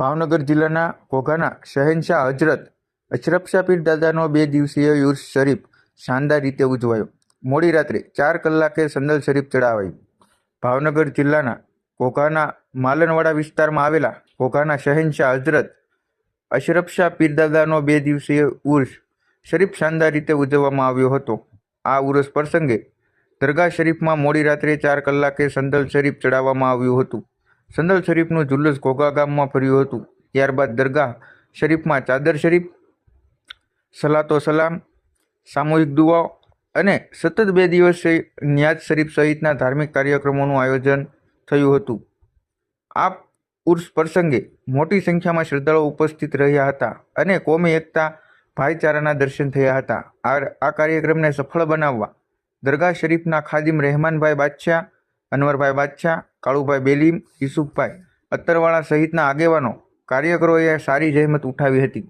ભાવનગર જિલ્લાના ઘોઘાના શહેનશાહ હજરત અશરફશા પીર દાદાનો બે દિવસીય યુર્સ શરીફ શાનદાર રીતે ઉજવાયો. મોડી રાત્રે ચાર કલાકે સંદલ શરીફ ચડાવાયું. ભાવનગર જિલ્લાના ઘોઘાના માલનવાડા વિસ્તારમાં આવેલા ઘોઘાના શહેનશાહ હજરત અશરફશાહ પીરદાદાનો બે દિવસીય ઉર્સ શરીફ શાનદાર રીતે ઉજવવામાં આવ્યો હતો. આ ઉર્સ પ્રસંગે દરગાહ શરીફમાં મોડી રાત્રે ચાર કલાકે સંદલ શરીફ ચડાવવામાં આવ્યું હતું. સંદલ શરીફનું જુલુસ ઘોઘા ગામમાં ફર્યું હતું. ત્યારબાદ દરગાહ શરીફમાં ચાદર શરીફ, સલાતો સલામ, સામૂહિક દુઆઓ અને સતત બે દિવસ ન્યાજ શરીફ સહિતના ધાર્મિક કાર્યક્રમોનું આયોજન થયું હતું. આ ઉર્સ પ્રસંગે મોટી સંખ્યામાં શ્રદ્ધાળુઓ ઉપસ્થિત રહ્યા હતા અને કોમી એકતા ભાઈચારાના દર્શન થયા હતા. આ કાર્યક્રમને સફળ બનાવવા દરગાહ શરીફના ખાદિમ રહેમાનભાઈ બાદશાહ, અનવરભાઈ બાદશાહ કાળુભાઈ બેલીમ યુસુફભાઈ અત્તરવાળા સહિતના આગેવાનો કાર્યકરોએ સારી જહેમત ઉઠાવી હતી.